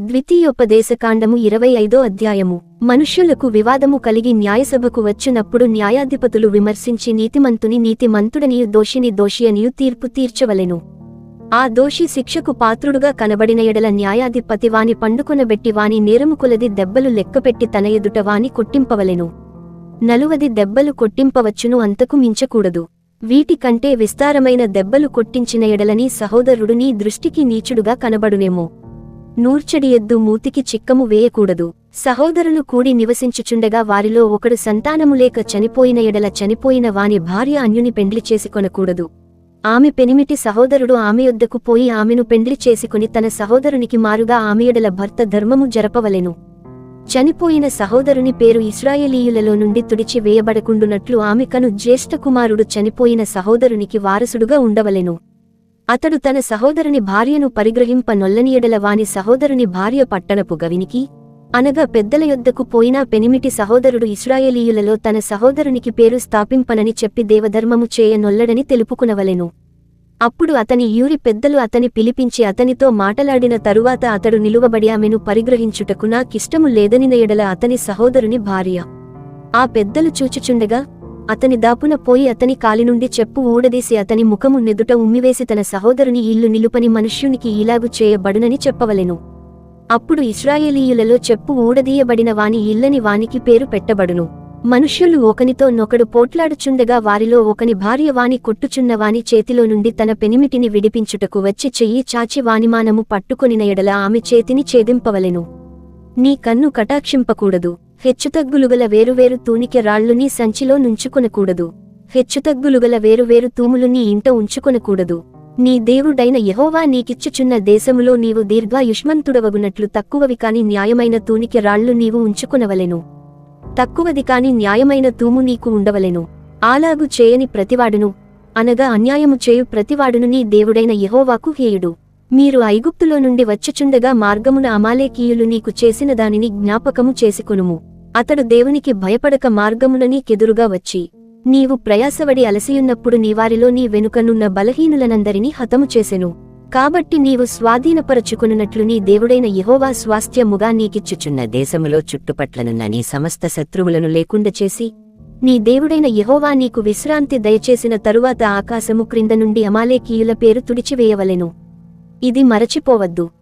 ద్వితీయోపదేశకాండము ఇరవై ఐదో అధ్యాయము. మనుష్యులకు వివాదము కలిగి న్యాయసభకు వచ్చినప్పుడు న్యాయాధిపతులు విమర్శించి నీతిమంతుని నీతిమంతుడనియు దోషిని దోషియనియు తీర్పు తీర్చవలెను. ఆ దోషి శిక్షకు పాత్రుడుగా కనబడిన ఎడల న్యాయాధిపతి వాని పండుకొనబెట్టి వాని నేరము కొలది దెబ్బలు లెక్కపెట్టి తన ఎదుట వాని కొట్టింపవలెను. నలువది దెబ్బలు కొట్టింపవచ్చును అంతకు మించకూడదు. వీటికంటే విస్తారమైన దెబ్బలు కొట్టించిన ఎడలని సహోదరుడు నీ దృష్టికి నీచుడుగా కనబడునేమో. నూర్చడియద్దు మూతికి చిక్కము వేయకూడదు. సహోదరులు కూడి నివసించుచుండగా వారిలో ఒకడు సంతానము లేక చనిపోయిన ఎడల చనిపోయిన వాని భార్య అన్యుని పెండ్లి చేసుకొనకూడదు. ఆమె పెనిమిటి సహోదరుడు ఆమె యొద్దకు పోయి ఆమెను పెండ్లి చేసుకుని తన సహోదరునికి మారుగా ఆమె ఎడల భర్త ధర్మము జరపవలెను. చనిపోయిన సహోదరుని పేరు ఇస్రాయేలీయులలో నుండి తుడిచి వేయబడకుండునట్లు ఆమెకను జ్యేష్ఠ కుమారుడు చనిపోయిన సహోదరునికి వారసుడుగా ఉండవలెను. అతడు తన సహోదరుని భార్యను పరిగ్రహింప నొల్లనియడల వాని సహోదరుని భార్య పట్టణపు గవినికి అనగా పెద్దల యొద్దకు పోయినా పెనిమిటి సహోదరుడు ఇస్రాయేలీయులలో తన సహోదరునికి పేరు స్థాపింపనని చెప్పి దేవధర్మము చేయ నొల్లడని తెలుపుకునవలెను. అప్పుడు అతని యూరి పెద్దలు అతని పిలిపించి అతనితో మాటలాడిన తరువాత అతడు నిలువబడి ఆమెను పరిగ్రహించుటకు నాకిష్టము లేదనిన ఎడల అతని సహోదరుని భార్య. ఆ పెద్దలు చూచుచుండగా అతని దాపున పోయి అతని కాలి నుండి చెప్పు ఊడదీసి అతని ముఖము నెదుట ఉమ్మివేసి తన సహోదరుని ఇల్లు నిలుపని మనుష్యునికి ఇలాగు చేయబడునని చెప్పవలెను. అప్పుడు ఇస్రాయేలీయులలో చెప్పు ఊడదీయబడిన వాని ఇల్లని వానికి పేరు పెట్టబడును. మనుష్యులు ఒకనితో నొకడు పోట్లాడుచుండగా వారిలో ఒకని భార్య వాని కొట్టుచున్న వాని చేతిలో నుండి తన పెనిమిటిని విడిపించుటకు వచ్చి చెయ్యి చాచి వానిమానము పట్టుకొనిన ఎడల ఆమె చేతిని ఛేదింపవలెను. నీ కన్ను కటాక్షింపకూడదు. హెచ్చుతగ్గులుగల వేరువేరు తూనిక రాళ్ళుని నీ సంచిలో నుంచుకొనకూడదు. హెచ్చుతగ్గులుగల వేరువేరు తూములు నీ ఇంట ఉంచుకొనకూడదు. నీ దేవుడైన యహోవా నీకిచ్చుచున్న దేశములో నీవు దీర్ఘాయుష్మంతుడవగునట్లు తక్కువవి కాని న్యాయమైన తూనిక రాళ్ళు నీవు ఉంచుకొనవలెను. తక్కువది కాని న్యాయమైన తూము నీకు ఉండవలెను. ఆలాగు చేయని ప్రతివాడును అనగా అన్యాయము చేయు ప్రతివాడును నీ దేవుడైన యహోవాకు హేయుడు. మీరు ఐగుప్తులో నుండి వచ్చుచుండగా మార్గమున అమాలేకీయులు నీకు చేసిన దానిని జ్ఞాపకము చేసుకొనుము. అతడు దేవునికి భయపడక మార్గమున నీకెదురుగా వచ్చి నీవు ప్రయాసవడి అలసియున్నప్పుడు నీవారిలో నీ వెనుకనున్న బలహీనులనందరినీ హతము చేసెను. కాబట్టి నీవు స్వాధీనపరచుకునున్నట్లు నీ దేవుడైన యహోవా స్వాస్థ్యముగా నీకిచ్చుచున్న దేశములో చుట్టుపట్లనున్న నీ సమస్త శత్రువులను లేకుండా చేసి నీ దేవుడైన యహోవా నీకు విశ్రాంతి దయచేసిన తరువాత ఆకాశము క్రింద నుండి అమాలేకీయుల పేరు తుడిచివేయవలెను. ఇది మరచిపోవద్దు.